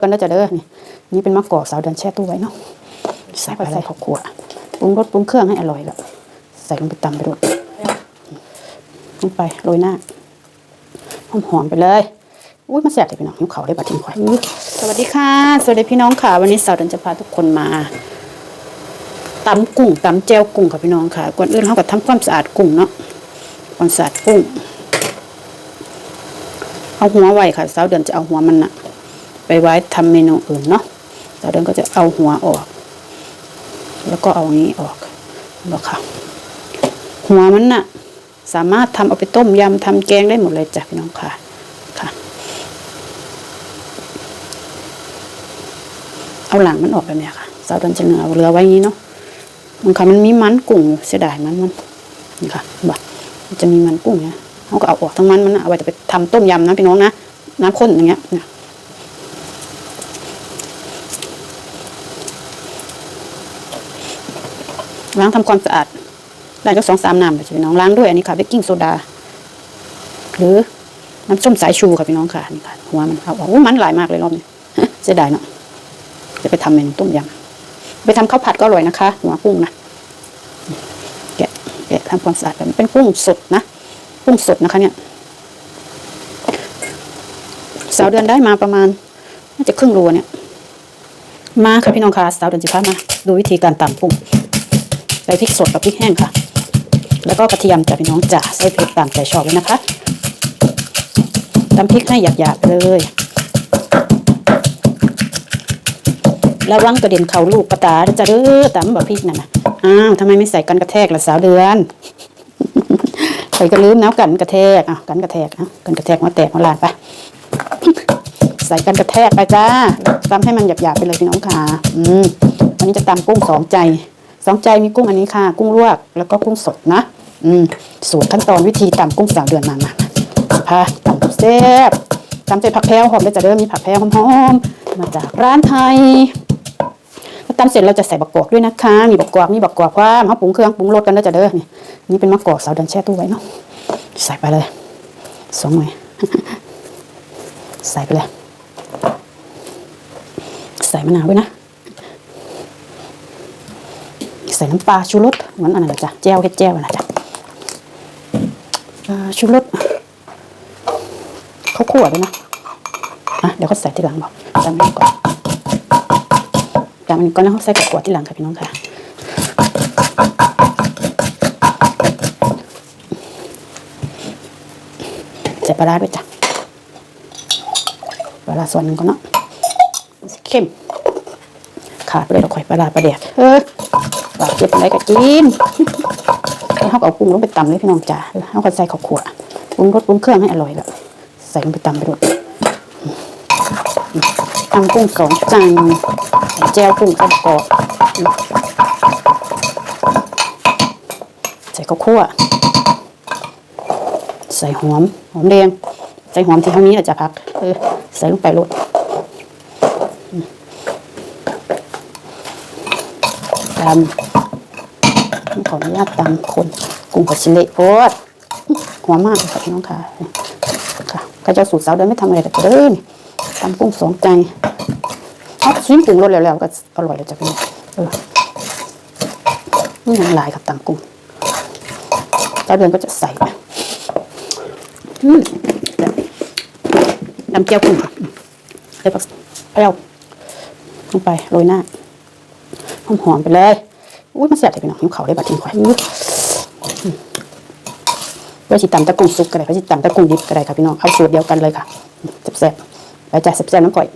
กันแล้วจะเด้อนี่นี่เป็นมะกอกสาวเดือนแช่ตู้ไว้เนาะใส่ไปใส่ข้าวคั่วปรุงรสปรุงเครื่องให้อร่อยแล้วใส่ลงไปตำไปด้วยลงไปโรยหน้าหอมหอมๆไปเลยอุ้ยมาแสบเลยพี่น้องหิวเขาวได้บัดทิ้งควายอุ๊ยสวัสดีค่ะ สวัสดีพี่น้องค่ะ วันนี้สาวเดือนจะพาทุกคนมาตำกุ้งตำแจวกุ้งค่ะพี่น้องค่ะก่อนอื่นเราก็ทำความสะอาดกุ้งเนาะความสะอาดกุ้งเอาหัวไว้ค่ะสาวเดือนจะเอาหัวมันน่ะ ไปไว้ทำเมนูอื่นเนาะสาวเดือนก็จะเอาหัวออก แล้วก็เอานี้ออกแล้วค่ะ หัวมันน่ะสามารถทำเอาไปต้มยำทำแกงได้หมดเลยจ้ะพี่น้องค่ะค่ะ เอาหลังมันออกแบบเนี้ยค่ะสาวเดือนจะเหนือเอเรือไว้อย่างนี้เนาะมันค่ะมันมีมันกุ้งเสียดายมันมันนี่ค่ะบ่มันจะมีมันกุ้งเนี่ยเขาก็เอาออกทั้งมันมันนะเอาไว้จะไปทำต้มยำนะพี่น้องนะน้ำข้นอย่างเงี้ยเนี่ย ล้างทำความสะอาดได้ก็สองสามน้ำไปพี่น้องล้างด้วยอันนี้ค่ะเบกกิ้งโซดา หรือน้ำส้มสายชูค่ะพี่น้องค่ะนี่ค่ะหัวมันเอาออกอู้มันหลายมากเลยรอบนี้เสียดายเนาะจะไปทำเมนูต้มยำไปทำข้าวผัดก็อร่อยนะคะ หัวกุ้งนะแกะแกะทำความสะอาดแบบนี้เป็นกุ้งสดนะกุ้งสดนะคะเนี่ยสาวเดือนได้มาประมาณน่าจะครึ่งโลเนี่ย มาค่ะพี่น้องค่ะสาวเดือนสิบห้ามาดูวิธีการตำกุ้ง ส่พริกสดกับพริกแห้งค่ะ แล้วก็กระเทียมจ้ะพี่น้องจ้ะใส่เผ็ดตามใจชอบเลยนะคะตำพริกให้หยาบๆเลยระวังกระเด็นเข่าลูกกระตาจะเด้อตำแบบพริกนั่นนะอ้าวทำไมไม่ใส่กันกระแทกล่ะสาวเดือนใส่กระลืมน้ำกันกระแทกอะกันกระแทกอะกันกระแทกมาแตกมาลานไปใส่กันกระแทกไปจ้าตำให้มันหยาบๆไปเลยพี่น้องค่ะ อืมวันนี้จะตำกุ้งสองใจ องใจมีกุ้งอันนี้ค่ะ กุ้งลวกแล้วก็กุ้งสดนะ อืมสูตรขั้นตอนวิธีตำกุ้งสาวเดือนมามาพาตำแซ่บตำใส่ผักแพรวหอมเลยจะเริ่มมีผักแพรวหอมๆมาจากร้านไทยตำเสร็จเราจะใส่บักกอกด้วยนะคะ มีบักกอกมีบักกอกว่าเขาปรุงเครื่องปรุงรสกันแล้วจะเด้อนี่นี่เป็นมะกอกสาวเดือนแช่ตู้ไว้เนาะใส่ไปเลยสองหน่วยใส่ไปเลย ใส่มะนาวด้วยนะ ใส่น้ำปลาชูรสเหมือนอันนั้นะจ้ะแจ่วเฮ็ดแจ่วนะจ้ะชูรสเขาคั่วด้วยนะอะเดี๋ยวเขาใส่ที่หลังบอกจำไว้ก่อนจำอันก่อนแล้วเขาใส่กับขวดที่หลังค่ะพี่น้องค่ะใส่ปลาร้าด้วยจ้ะปลาร้าส่วนหนึ่งก่อนเนาะเข้มขาดไปเลยเราข่อยปลาร้าปลาแดกเออ เจ็บอะไรก็กินแล้วเขาเอาปรุงลงไปตำเลยพี่น้องจ๋าเขาก็ใส่ข้าวขั่วปรุงรสปรุงเครื่องให้อร่อยแล้วใส่ลงไปตำไปด้วยตำกุ้งสองจานแจวกุ้งกระกอบใส่ข้าวคั่ว ใส่หอมหอมแดงใส่หอมที่เท่านี้แหละจ้ะพักเออใส่ลงไปรด ตำขออนุญาตตำคนกุ้งกับชิเละโพดหัวมากเลยค่ะพี่น้องค่ะค่ะก็จะสูตรสาวเดินไม่ทำอะไรแต่เดินตำกุ้งสองใจเอาชิ้นปรุงรสแล้วๆก็อร่อยเลยจ้ะพี่น้องเออนี่ยังลายกับตำกุ้งสาวเดินก็จะใส่อืมตำเจียวกุ้งค่ะใส่ผักเปรี้ยวลงไปโรยหน้า หอมหอมไปเลยอุ้ยมันแสบเลยพี่น้องหิวเขาได้บัดทิ้งควายอุ้ยไว้สิตำตะกุ้งสุกก็ได้ไว้สิตำตะกุ้งดิบก็ได้ค่ะพี่น้องเอาสูตรเดียวกันเลยค่ะแซ่บๆไปจ้ะแซ่บๆน้ำก่อย